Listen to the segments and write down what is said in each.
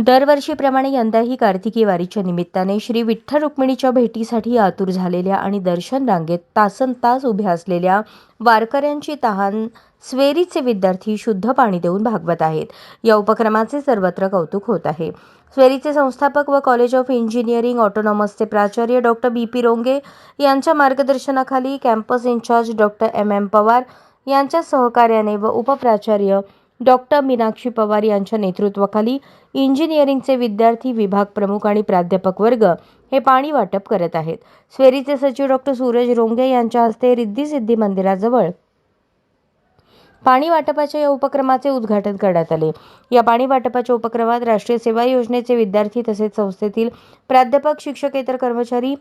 दरवर्षीप्रमाणे यंदाही कार्तिकी वारीच्या निमित्ताने श्री विठ्ठल रुक्मिणीच्या भेटीसाठी आतुर झालेल्या आणि दर्शन रांगेत तासन तास उभ्या असलेल्या वारकऱ्यांची तहान स्वेरीचे विद्यार्थी शुद्ध पाणी देऊन भागवत आहेत. या उपक्रमाचे सर्वत्र कौतुक होत आहे. स्वेरीचे संस्थापक व कॉलेज ऑफ इंजिनिअरिंग ऑटोनॉमसचे प्राचार्य डॉक्टर बी पी रोंगे यांच्या मार्गदर्शनाखाली campus incharge doctor M. M Pawar यांच्या सहकार्याने व उपप्राचार्य डॉक्टर मीनाक्षी पवार यांच्या नेतृत्वाखाली इंजिनिअरिंगचे विद्यार्थी विभाग प्रमुख आणि प्राध्यापक वर्ग हे पाणी वाटप करत आहेत. स्वेरीचे सचिव डॉक्टर सूरज रोंगे यांच्या हस्ते रिद्धी सिद्धी मंदिराजवळ पाणी वाटपाच्या या उपक्रमाचे उद्घाटन करण्यात आले. या पाणी वाटपाच्या उपक्रमात राष्ट्रीय सेवा योजनेचे विद्यार्थी तसेच संस्थेतील प्राध्यापक शिक्षकेतर कर्मचारी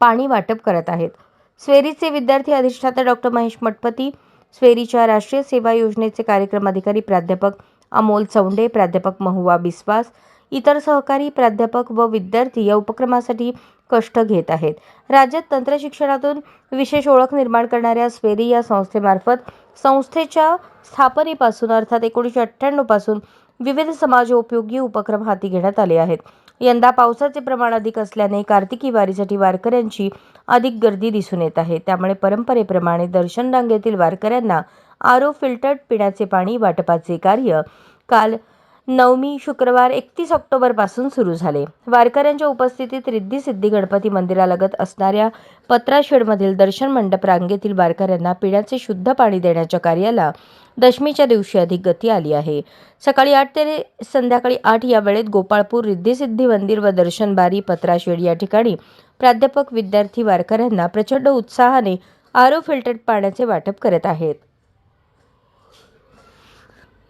पाणी वाटप करत आहेत. स्वेरीचे विद्यार्थी अधिष्ठाता डॉक्टर महेश मठपती स्वेरीच्या राष्ट्रीय सेवा योजनेचे कार्यक्रम अधिकारी प्राध्यापक अमोल चौंडे प्राध्यापक महुआ बिस्वास इतर सहकारी प्राध्यापक व विद्यार्थी या उपक्रमासाठी कष्ट घेत आहेत. राज्यात तंत्रशिक्षणातून विशेष ओळख निर्माण करणाऱ्या स्वेरी या संस्थेमार्फत संस्थेच्या स्थापनेपासून अर्थात एकोणीसशे अठ्ठ्याण्णवपासून विविध विविध समाजोपयोगी उपक्रम हाती घेण्यात आले आहेत. यंदा पावसाचे प्रमाण अधिक असल्याने कार्तिकी वारीसाठी वारकऱ्यांची अधिक गर्दी दिसून येत आहे. त्यामुळे परंपरेप्रमाणे दर्शन रांगेतील वारकऱ्यांना आरो फिल्टर्ड पिण्याचे पाणी वाटपाचे कार्य काल नवमी शुक्रवार एकतीस ऑक्टोबरपासून सुरू झाले. वारकऱ्यांच्या उपस्थितीत रिद्धी सिद्धी गणपती मंदिरालगत असणाऱ्या पत्राशेडमधील दर्शन मंडप रांगेतील वारकऱ्यांना पिण्याचे शुद्ध पाणी देण्याच्या कार्याला दशमीच्या दिवशी अधिक गती आली आहे. सकाळी आठ ते संध्याकाळी आठ या वेळेत गोपाळपूर रिद्धिसिद्धी मंदिर व दर्शनबारी पत्राशेड या ठिकाणी प्राध्यापक विद्यार्थी वारकऱ्यांना प्रचंड उत्साहाने आरो फिल्टर्ड पाण्याचे वाटप करत आहेत.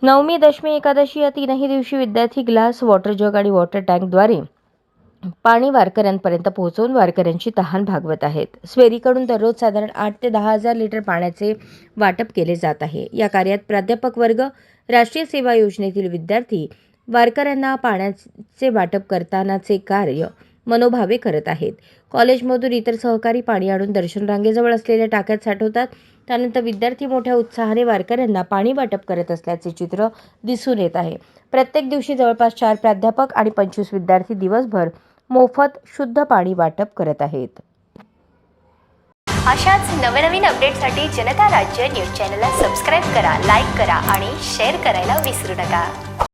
नवमी दशमी एकादशी या तीनही दिवशी विद्यार्थी ग्लास वॉटर जग आणि वॉटर टँकद्वारे पाणी वारकऱ्यांपर्यंत पोहोचवून वारकऱ्यांची तहान भागवत आहेत. स्वेरीकडून दररोज साधारण आठ ते दहा हजार लिटर पाण्याचे वाटप केले जात आहे. या कार्यात प्राध्यापक वर्ग राष्ट्रीय सेवा योजनेतील विद्यार्थी वारकऱ्यांना पाण्याचे वाटप करतानाचे कार्य मनोभावे करत आहेत. कॉलेजमधून इतर सहकारी पाणी आणून दर्शन रांगेजवळ असलेल्या टाक्यात साठवतात. त्यानंतर विद्यार्थी मोठ्या उत्साहाने वारकऱ्यांना पाणी वाटप करत असल्याचे चित्र दिसून येत आहे. प्रत्येक दिवशी जवळपास चार प्राध्यापक आणि पंचवीस विद्यार्थी दिवसभर मोफत शुद्ध पाणी वाटप करत आहेत. अशाच नवनवीन अपडेटसाठी जनता राज्य न्यूज चॅनलला सबस्क्राईब करा लाईक करा आणि शेअर करायला विसरू नका.